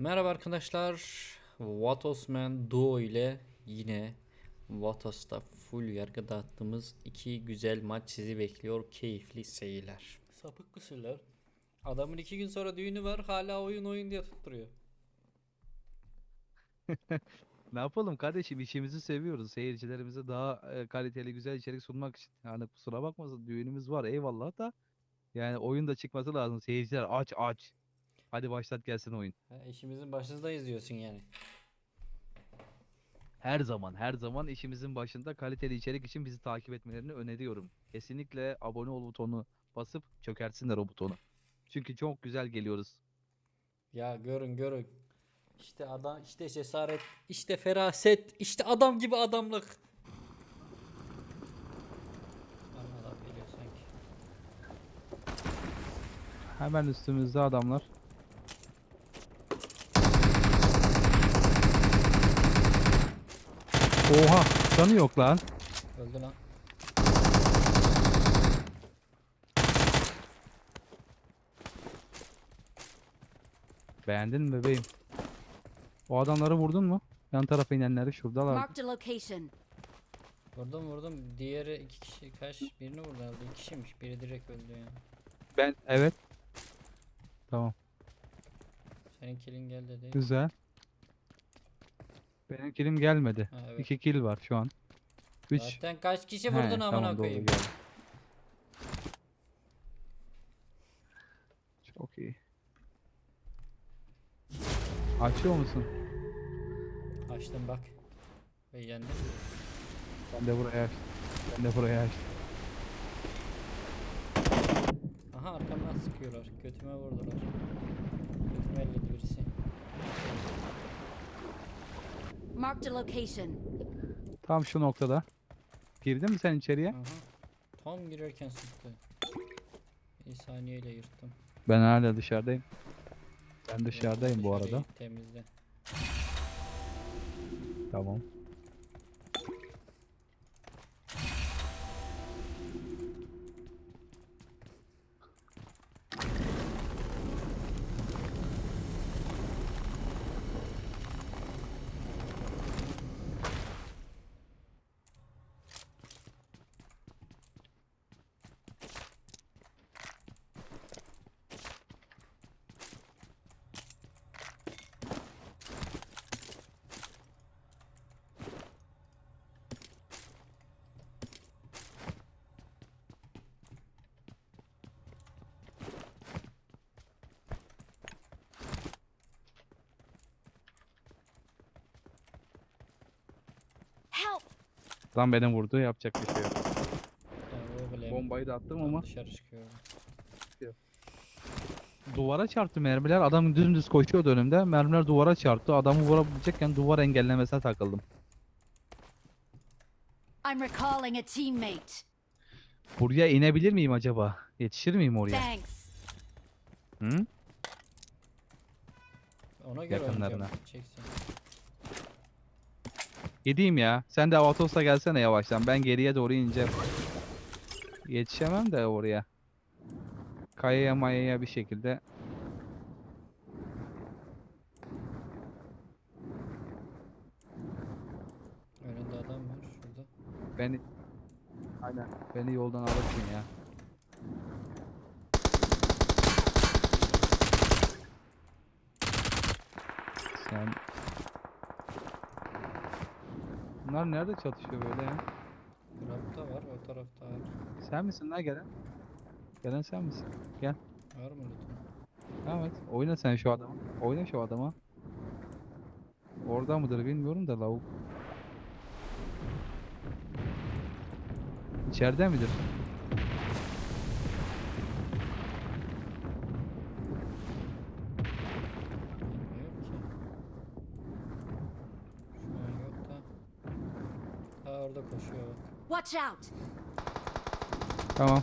Merhaba arkadaşlar. Vatosman Duo ile yine Vatos'ta full yargı dağıttığımız iki güzel maç sizi bekliyor. Keyifli seyirler. Sapık kısırlar. Adamın iki gün sonra düğünü var hala oyun oyun diye tutturuyor. Ne yapalım kardeşim işimizi seviyoruz. Seyircilerimize daha e, kaliteli güzel içerik sunmak için. Yani kusura bakmasın düğünümüz var eyvallah da. Yani oyun da çıkması lazım. Seyirciler aç aç. Hadi başlat gelsin oyun. Ha, işimizin başındayız diyorsun yani. Her zaman her zaman işimizin başında kaliteli içerik için bizi takip etmelerini öneriyorum. Kesinlikle abone ol butonu basıp çökertsinler o butonu. Çünkü çok güzel geliyoruz. Ya görün görün. İşte adam, işte cesaret, işte feraset, işte adam gibi adamlık. Hemen üstümüzde adamlar. Oha canı yok lan. Öldü lan. Beğendin mi bebeğim? O adamları vurdun mu? Yan tarafa inenleri şuradalar. Marked a location. Vurdum vurdum. Diğeri iki kişi kaç? Birini vurdu herhalde. İki kişiymiş. Biri direkt öldü ya. Ben evet. Tamam Senin killin geldi değil. güzel. Benim kilim gelmedi. Ha, evet. 2 kill var şu an. 3. Zaten kaç kişi vurdun amına koyayım. Çok iyi. Açıyor musun? Açtım bak. Ve yendim. Ben de buraya açtım. Ben de buraya açtım. Aha arkamdan sıkıyorlar. Götüme vurdular. Götüme elledi birisi. Marked a location. Tam şu noktada. Girdin mi sen içeriye? Aha. Tam girerken sıktı. Bir saniyeyle yırttım. Ben hala dışarıdayım. Ben dışarıdayım bu arada. Temizle. Tamam. Lan beni vurdu yapacak bir şey yok. Yani Bombayı da attım ama dışarı çıkıyor. duvara çarptı mermiler. Adam dümdüz koşuyordu önümde. Mermiler duvara çarptı. Adamı vurabilecekken duvar engellemesine takıldım. I'm recalling a teammate. Buraya inebilir miyim acaba? Yetişir miyim oraya? Thanks. Hı? Ona göre Yakınlarına. Çeksin. Gideyim ya. Sen de Avatos'a gelsene yavaştan. Ben geriye doğru ineceğim. Yetişemem de oraya. Kayaya mayaya bir şekilde. Önünde adam var şurada. Beni Aynen. Beni yoldan alırsın ya. Sen Bunlar nerede çatışıyor böyle ya? Tarafta var, o tarafta var. Sen misin lan gelen? Gelen sen misin? Var mı lütfen? Evet. Oyna sen şu adamı. Oyna şu adama. Orada mıdır bilmiyorum da lavuk. İçeride midir? Bilmiyorum ki. Şu an yok da. Ha orada koşuyor bak. Watch out! Tamam.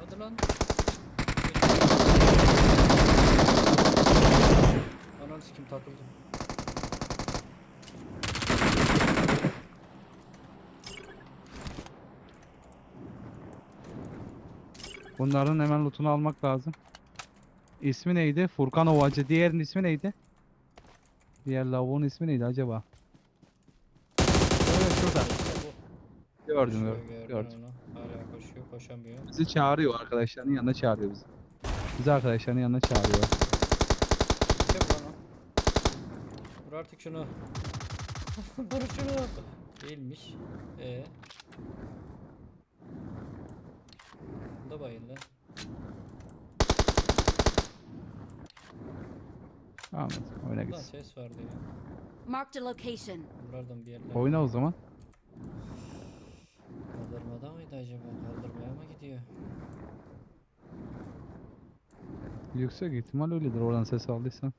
Hadi lan. Ananı sikim takıldım. Bunların hemen lootunu almak lazım. İsmi neydi? Furkan Ovacı. Diğerinin ismi neydi? Diğer lavuğun ismi neydi acaba? Evet şurada. Gördüm Koşuyor, gördüm. gördün gördüm. onu. Hala koşuyor koşamıyor. Bizi çağırıyor arkadaşlarının yanına çağırıyor bizi. Bizi arkadaşlarının yanına çağırıyor. Çek bana. Vur artık şunu. Vur şunu. Değilmiş. Ee. Bu da bayıldı. Ahmet oyna Buradan gitsin. ses vardı ya. Marked a location. Buralardan bir yerler. Oyna o zaman. Kaldırmada mıydı acaba? Kaldırmaya mı gidiyor? Yüksek ihtimal öyledir oradan ses aldıysan.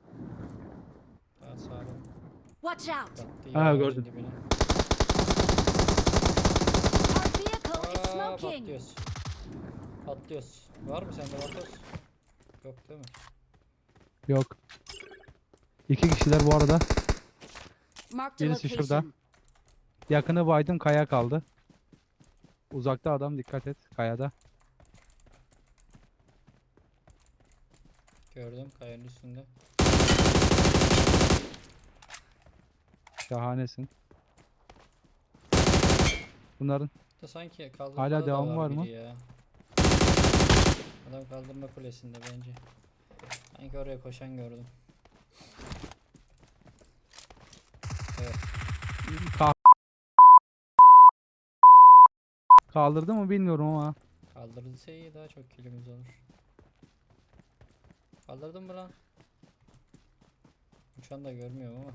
Daha sağlam. Watch out! Battı Ha, ağacın gördüm. dibine. Our vehicle is Aa, smoking! patlıyoruz. Patlıyoruz. Var mı sende vatos? Yok değil mi? Yok. İki kişiler bu arada. Birisi şurada. Yakını baydım kaya kaldı. Uzakta adam dikkat et kayada. Gördüm kayanın üstünde. Şahanesin. Bunların Da sanki kaldırmada Hala da devam var biri mı? Ya. Adam kaldırma kulesinde bence. Sanki oraya koşan gördüm. Evet. Ka- kaldırdı mı bilmiyorum ama. Kaldırılsa iyi daha çok kilimiz olur. Kaldırdın mı lan? Uçan da görmüyorum ama.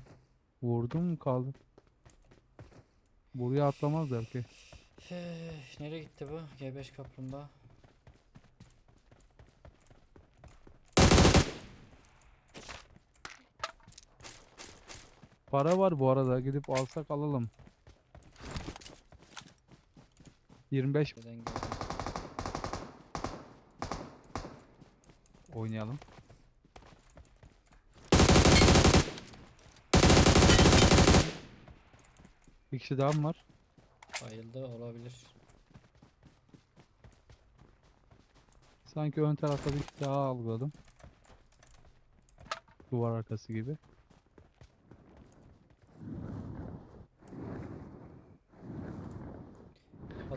Vurdum mu kaldı. Buraya atlamaz belki. Nereye gitti bu? G5 kaplumbağa. Para var bu arada gidip alsak alalım. 25 Neden geldi? oynayalım. Bir kişi daha mı var? Bayıldı olabilir. Sanki ön tarafta bir kişi daha algıladım. Duvar arkası gibi.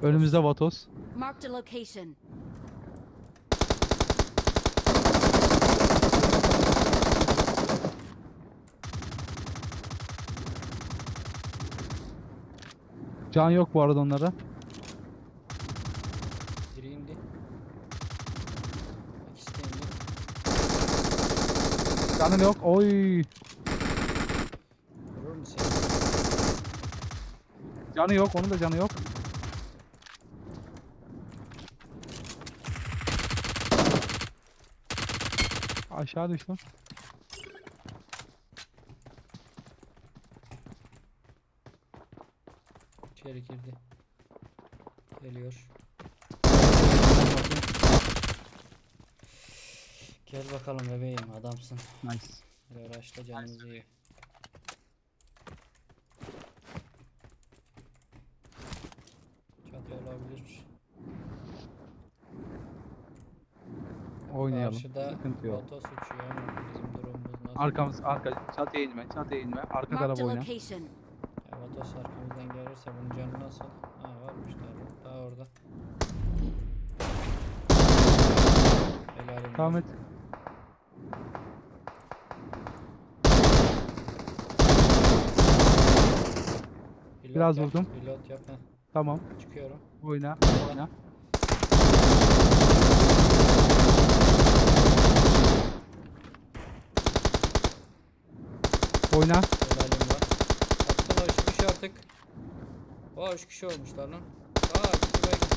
Önümüzde Vatos. Marked a location. Can yok bu arada onlara. Biri indi. İkisi de indi. Canın yok. Oy. Vurur mu seni? Canı yok. Onun da canı yok. Aşağı düştüm. İçeri girdi. Geliyor. Gel bakalım bebeğim adamsın. Nice. Böyle uğraşla canımızı iyi. Çatı olabilir. Oynayalım. Karşıda Sıkıntı yok. Lotos uçuyor ama bizim durumumuz nasıl? Arkamız arka çatıya inme. Çatıya inme. Arka Marked taraf a oyna. location. Ya arkamızdan gelirse bunun canı nasıl? Ha varmış daha, daha orada. Helalim et. Biraz yap, vurdum. Reload yap. heh, Tamam. çıkıyorum. Oyna. Oyna. Oyna. Helalim var. Attılar 3 kişi artık. Aa 3 kişi olmuşlar lan. Aa ikisi baygın.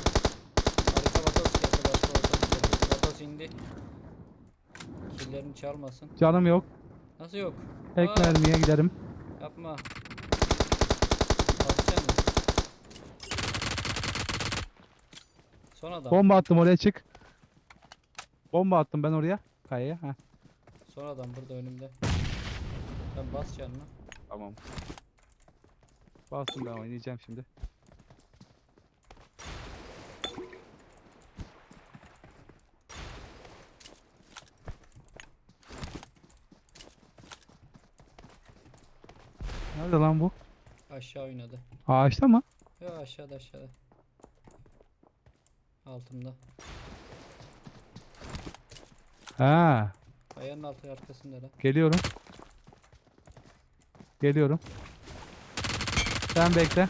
Harika Vatos geldi. Vatos, Vatos, Vatos indi. Killerini çalmasın. Canım yok. Nasıl yok? Tek Aa, mermiye giderim. Yapma. Basacaksın mı? Son adam. Bomba attım oraya çık. Bomba attım ben oraya. Kayaya. Heh. Son adam burada önümde. Sen bas canına. Tamam. Bastım ben oynayacağım şimdi. Nerede lan bu? Aşağı oynadı. Ağaçta mı? Yo aşağıda aşağıda. Altımda. Ha, Kayanın altı arkasında lan. geliyorum. Geliyorum. Sen bekle.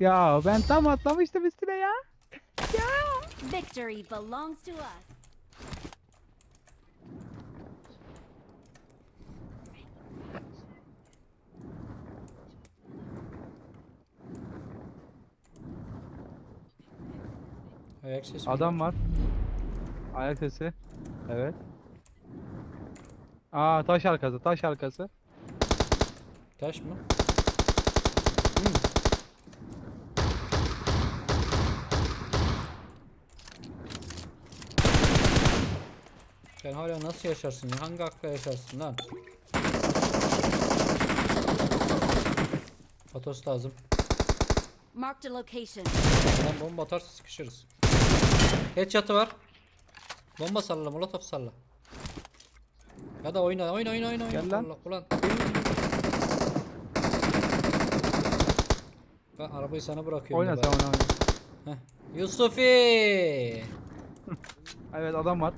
Ya ben tam atlamıştım üstüne ya. Victory belongs to us. Ayak sesi. Adam var. Ayak sesi. Evet. Aa taş arkası, taş arkası. Taş mı? Sen hala nasıl yaşarsın ya? Hangi akla yaşarsın lan? Patos lazım. Marked a location. Lan bomba atarsa sıkışırız. Headshot'ı var. Bomba salla, molotof salla. Ya da oyna, oyna, oyna, oyna. Gel lan. Allah, Ulan. Ben arabayı sana bırakıyorum. Oyna sen oyna oyna. Yusufi! Evet adam var.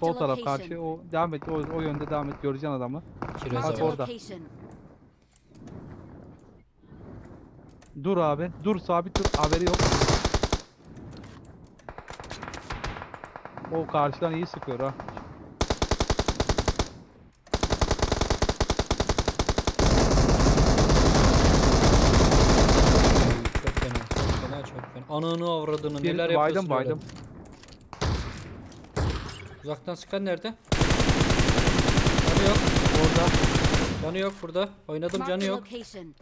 Sol taraf karşı. O devam et. O, o yönde devam et. Göreceksin adamı. Kiraz Bak orada. Dur abi. Dur sabit dur. Haberi yok. O karşıdan iyi sıkıyor ha. Çok fena, çok fena, çok fena. Ananı avradını Bir neler yapıyorsun baydım öyle? baydım. Uzaktan sıkan nerede? Canı yok. Orada. Canı yok burada. Oynadım Marked canı a yok. location.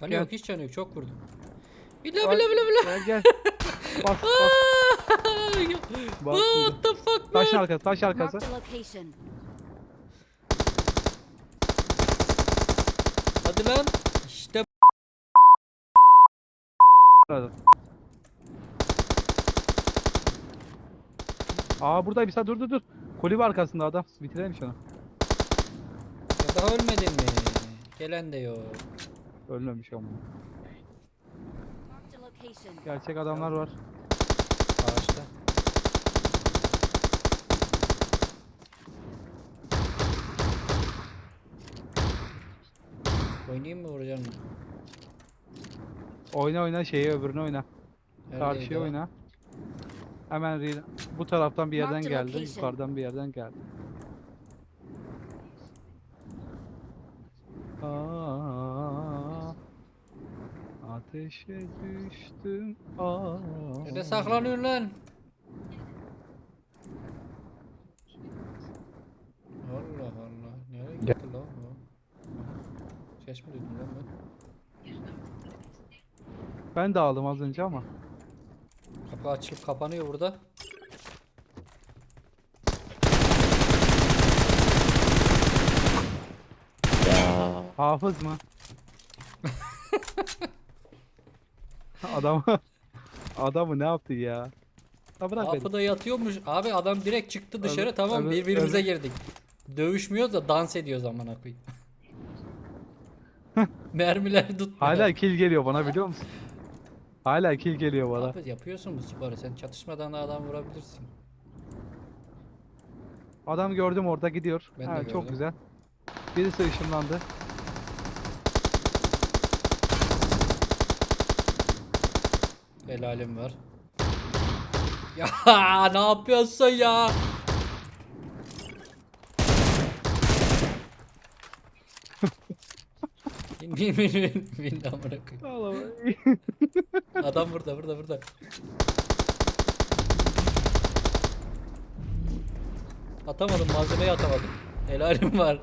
Canı Gel. yok hiç canı yok. Çok vurdum. Bile Ay, bile bile bile. Gel gel. Bas bas. Şimdi. What the fuck man? Taş arkası, taş arkası. Marked a location. Hadi lan. İşte Aa burada bir saat dur dur dur. Kulübe arkasında adam. Bitirelim şunu. ya daha ölmedin mi? Gelen de yok. Ölmemiş ama. Marked a location. Gerçek adamlar var. Ağaçta. Oynayayım mı vuracağım mı? Oyna oyna şeyi öbürüne oyna. Karşıya oyna. Hemen re- bu taraftan bir yerden Marked geldi. location. Yukarıdan bir yerden geldi. Aa, ateşe düştüm. Aa. Nerede saklanıyorsun lan? Allah Allah. Nereye gitti lan bu? Ses mi duydum lan ben? Ben de aldım az önce ama. Kapı açılıp kapanıyor burada. Hafız mı? Adam adamı ne yaptı ya? Ha bırak. Kapıda yatıyormuş. Abi adam direkt çıktı dışarı Evet, tamam evet, birbirimize evet. girdik. Dövüşmüyoruz da dans ediyoruz amına koyayım. Mermiler tutmuyor. Hala kill geliyor bana biliyor musun? Hala kill geliyor bana. Abi yapıyorsun bu sporu sen çatışmadan da adam vurabilirsin. Adam gördüm orada gidiyor. Ben de ha, çok gördüm. güzel. Birisi ışınlandı. Helalim var. Ya ne yapıyorsun ya? Bin bin bin bin bin amına koyayım. Allah'ım. Adam burada burada burada. Atamadım malzemeyi atamadım. Helalim var.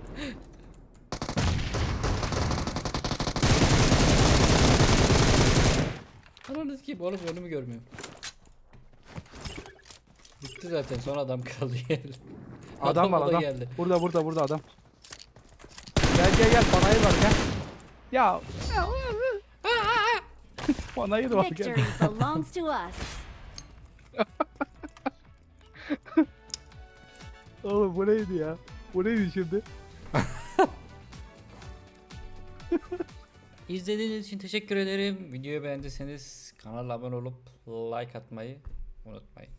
Ananı sikeyim oğlum önümü görmüyorum. Bitti zaten son adam kaldı gel. adam var o da adam. geldi. Burada burada burada adam. Gel gel gel panayır var gel. Ya. panayır var gel. Victory belongs to us. Oğlum bu neydi ya? Bu neydi şimdi? İzlediğiniz için teşekkür ederim. Videoyu beğendiyseniz kanala abone olup like atmayı unutmayın.